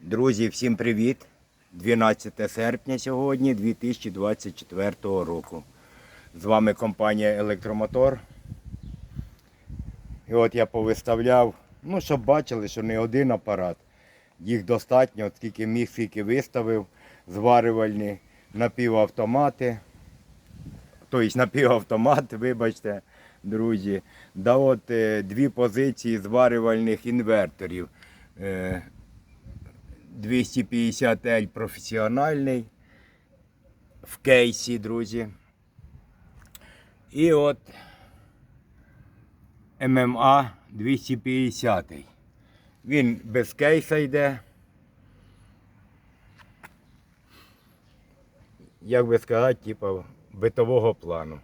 Друзі, всім привіт! 12 серпня сьогодні 2024 року. З вами компанія Електромотор. І от я повиставляв, ну, щоб бачили, що не один апарат. Їх достатньо, от скільки міг, скільки виставив, зварювальні напівавтомати. Тобто напівавтомат, вибачте, друзі. Да от е, дві позиції зварювальних інверторів. Е, 250L професіональний в кейсі, друзі. І от ММА 250. Він без кейса йде. Як би сказати, типу битового плану.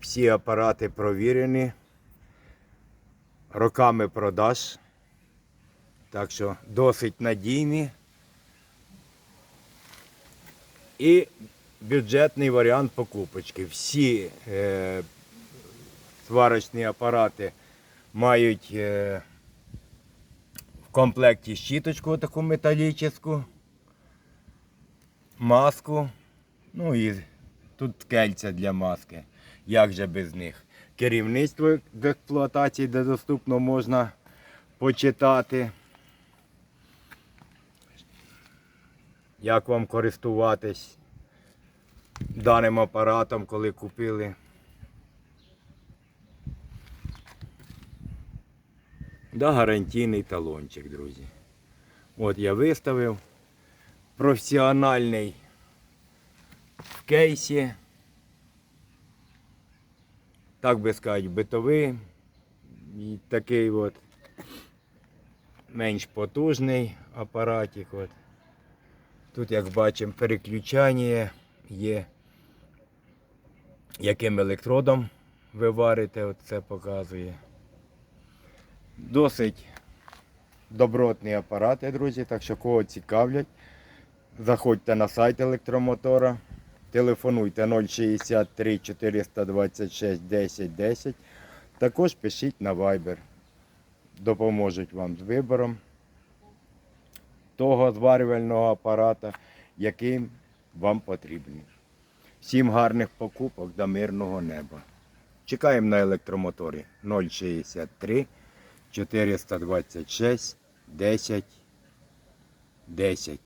Всі апарати провірені роками продаж. Так що досить надійні. І бюджетний варіант покупочки. Всі е, сварочні апарати мають е, в комплекті щіточку таку металічну, маску, ну і тут кельця для маски. Як же без них? Керівництво в експлуатації, де доступно можна почитати. Як вам користуватись даним апаратом, коли купили. Да, гарантійний талончик, друзі. От я виставив. Професіональний в кейсі. Так би сказати, битовий. І такий от менш потужний апаратик. От. Тут, як бачимо, переключання є, яким електродом ви варите, от це показує. Досить добротні апарати, друзі, так що кого цікавлять, заходьте на сайт електромотора, телефонуйте 063 426 10 10. Також пишіть на Viber. Допоможуть вам з вибором того зварювального апарата, який вам потрібен. Всім гарних покупок до мирного неба. Чекаємо на електромоторі 063 426 10 10.